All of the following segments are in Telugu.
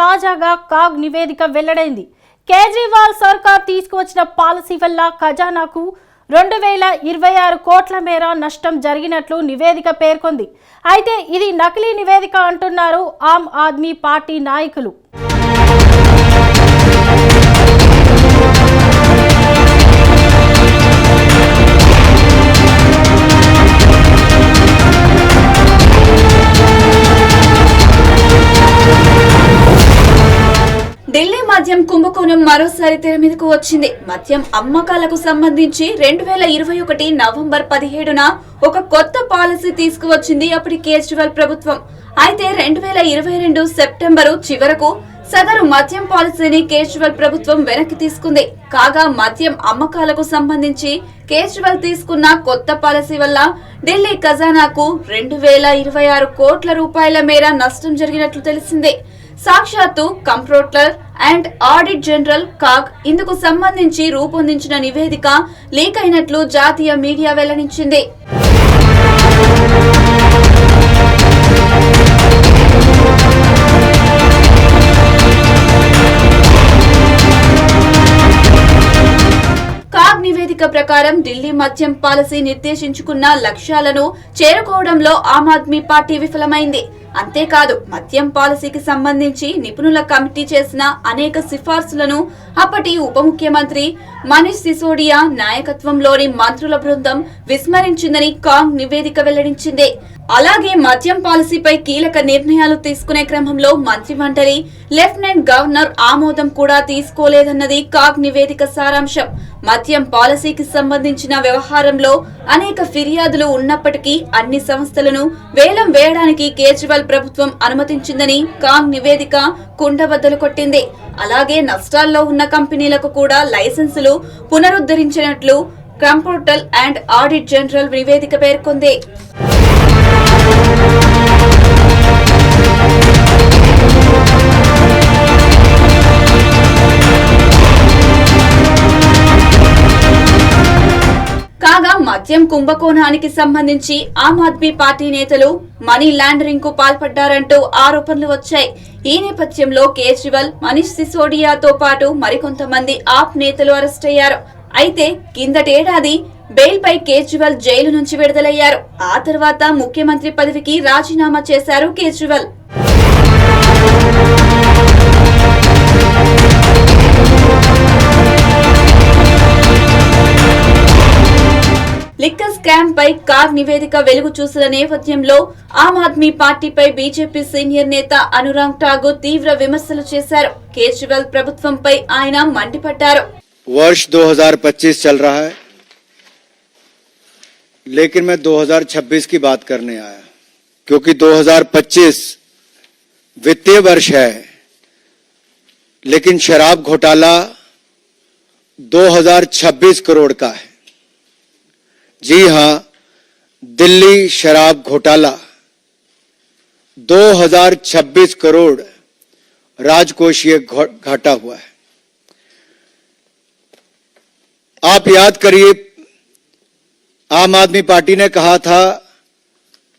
తాజాగా కాగ్ నివేదిక వెల్లడైంది. కేజ్రీవాల్ సర్కార్ తీసుకువచ్చిన పాలసీ వల్ల ఖజానాకు రెండు వేల ఇరవై ఆరు కోట్ల మేర నష్టం జరిగినట్లు నివేదిక పేర్కొంది. అయితే ఇది నకిలీ నివేదిక అంటున్నారు ఆమ్ ఆద్మీ పార్టీ నాయకులు. ఢిల్లీ మద్యం కుంభకోణం మరోసారి తెర మీదకు వచ్చింది. మద్యం అమ్మకాలకు సంబంధించి రెండు వేల ఇరవై ఒకటి నవంబర్ పదిహేడున ఒక కొత్త పాలసీ తీసుకువచ్చింది అప్పటి కేజ్రీవాల్ ప్రభుత్వం. అయితే రెండు వేల ఇరవై రెండు సెప్టెంబరు చివరకు సదరు మద్యం పాలసీని కేజ్రీవాల్ ప్రభుత్వం వెనక్కి తీసుకుంది. కాగా మద్యం అమ్మకాలకు సంబంధించి కేజ్రీవాల్ తీసుకున్న కొత్త పాలసీ వల్ల ఢిల్లీ ఖజానాకు రెండు వేల ఇరవై ఆరు కోట్ల రూపాయల మేర నష్టం జరిగినట్లు తెలిసిందే. సాక్షాత్తు comptroller and audit general CAG ఇందుకు సంబంధించి రూపొందించిన నివేదిక లీక్ అయినట్లు జాతీయ మీడియా వెల్లడించింది. కాగ్ నివేదిక ప్రకారం ఢిల్లీ మద్యం పాలసీ నిర్దేశించుకున్న లక్ష్యాలను చేరుకోవడంలో ఆమ్ ఆద్మీ పార్టీ విఫలమైంది. అంతేకాదు మద్యం పాలసీకి సంబంధించి నిపుణుల కమిటీ చేసిన అనేక సిఫార్సులను అప్పటి ఉప ముఖ్యమంత్రి మనీష్ సిసోడియా నాయకత్వంలోని మంత్రుల బృందం విస్మరించిందని కాంగ్ నివేదిక వెల్లడించింది. అలాగే మద్యం పాలసీపై కీలక నిర్ణయాలు తీసుకునే క్రమంలో మంత్రిమండలి లెఫ్టినెంట్ గవర్నర్ ఆమోదం కూడా తీసుకోలేదన్నది కాగ్ నివేదిక సారాంశం. మద్యం పాలసీకి సంబంధించిన వ్యవహారంలో అనేక ఫిర్యాదులు ఉన్నప్పటికీ అన్ని సంస్థలను వేలం వేయడానికి కేజ్రీవాల్ ప్రభుత్వం అనుమతించిందని కాంగ్ నివేదిక కుండబద్దలు కొట్టింది. అలాగే నష్టాల్లో ఉన్న కంపెనీలకు కూడా లైసెన్సులు పునరుద్ధరించినట్లు కంప్యూటర్ అండ్ ఆడిట్ జనరల్ నివేదిక పేర్కొంది. మద్యం కుంభకోణానికి సంబంధించి ఆమ్ ఆద్మీ పార్టీ నేతలు మనీ లాండరింగ్కు పాల్పడ్డారంటూ ఆరోపణలు వచ్చాయి. ఈ నేపథ్యంలో కేజ్రీవాల్ మనీష్ సిసోడియాతో పాటు మరికొంతమంది ఆప్ నేతలు అరెస్ట్ అయ్యారు. అయితే కిందటేడాది బెయిల్ పై కేజ్రీవాల్ జైలు నుంచి విడుదలయ్యారు. ఆ తర్వాత ముఖ్యమంత్రి పదవికి రాజీనామా చేశారు కేజ్రీవాల్. స్కామ్ పై కాగ్ నివేదిక వెలుగు చూసిన నేపథ్యంలో ఆమ్ ఆద్మీ పార్టీపై బీజేపీ సీనియర్ నేత అనురాగ్ ఠాగూర్ తీవ్ర విమర్శలు చేశారు కేజ్రీవాల్ ప్రభుత్వంపై ఆయన మండిపడ్డారు वर्ष 2025 चल रहा है लेकिन मैं 2026 की बात करने आया क्योंकि 2025 वित्तीय वर्ष है लेकिन शराब घोटाला 2026 करोड़ का है जी हाँ, दिल्ली शराब घोटाला। 2026 करोड़ राजकोषीय घाटा हुआ है। आप याद करिए, आम आदमी पार्टी ने कहा था,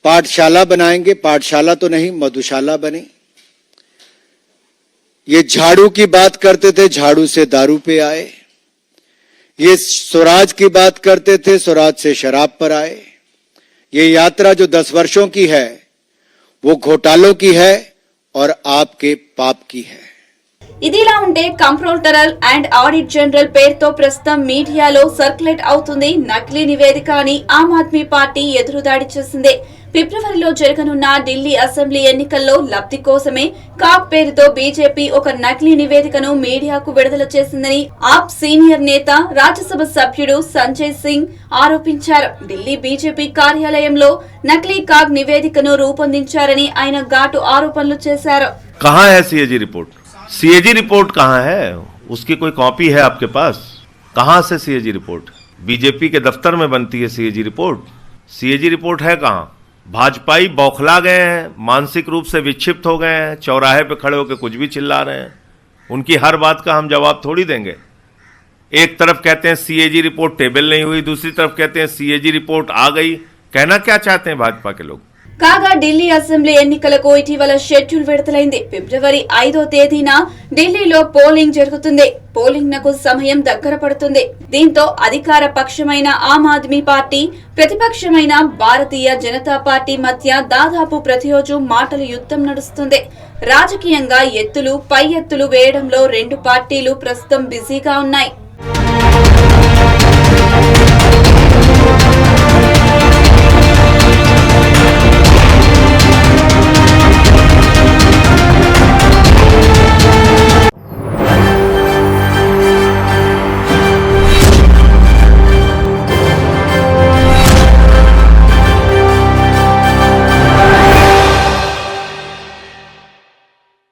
पाठशाला बनाएँगे, पाठशाला तो नहीं, मधुशाला बनी। ये झाड़ू की बात करते थे, झाड़ू से दारू पे आए। ये स्वराज की बात करते थे स्वराज से शराब पर आए ये यात्रा जो दस वर्षों की है वो घोटालों की है और आपके पाप की है ఇదిలా ఉంటే కంప్ట్రోలర్ అండ్ ఆడిట్ జనరల్ పేరుతో ప్రస్తుతం మీడియాలో సర్క్యులేట్ అవుతుంది నకిలీ నివేదిక అని ఆమ్ ఆద్మీ పార్టీ ఎదురుదాడి చేసింది ఫిబ్రవరిలో జరగనున్న ఢిల్లీ అసెంబ్లీ ఎన్నికల్లో లబ్ధి కోసమే కాక్ పేరుతో బీజేపీ ఒక నకిలీ నివేదికను మీడియాకు విడుదల చేసిందని ఆప్ సీనియర్ నేత రాజ్యసభ సభ్యుడు సంజయ్ సింగ్ ఆరోపించారు ఢిల్లీ బీజేపీ కార్యాలయంలో నకిలీ కాగ్ నివేదికను రూపొందించారని ఆయన ఘాటు ఆరోపణలు చేశారు कहाँ है सीएजी रिपोर्ट सीएजी रिपोर्ट कहाँ है उसकी कोई कॉपी है आपके पास कहाँ से सीएजी रिपोर्ट बीजेपी के दफ्तर में बनती है सीएजी रिपोर्ट सीएजी रिपोर्ट है कहाँ भाजपाई बौखला गए हैं, मानसिक रूप से विक्षिप्त हो गए हैं, चौराहे पे खड़े होकर कुछ भी चिल्ला रहे हैं। उनकी हर बात का हम जवाब थोड़ी देंगे। एक तरफ़ कहते हैं सीएजी रिपोर्ट टेबल नहीं हुई, दूसरी तरफ़ कहते हैं सीएजी रिपोर्ट आ गई। कहना क्या चाहते हैं भाजपा के लोग? కాగా ఢిల్లీ అసెంబ్లీ ఎన్నికలకు ఇటీవల షెడ్యూల్ విడుదలైంది. ఫిబ్రవరి ఐదో తేదీన ఢిల్లీలో పోలింగ్ జరుగుతుంది. పోలింగ్ నకు సమయం దగ్గర పడుతుంది. దీంతో అధికార పక్షమైన ఆమ్ ఆద్మీ పార్టీ ప్రతిపక్షమైన భారతీయ జనతా పార్టీ మధ్య దాదాపు ప్రతిరోజు మాటల యుద్ధం నడుస్తుంది. రాజకీయంగా ఎత్తులు పై ఎత్తులు వేయడంలో రెండు పార్టీలు ప్రస్తుతం బిజీగా ఉన్నాయి.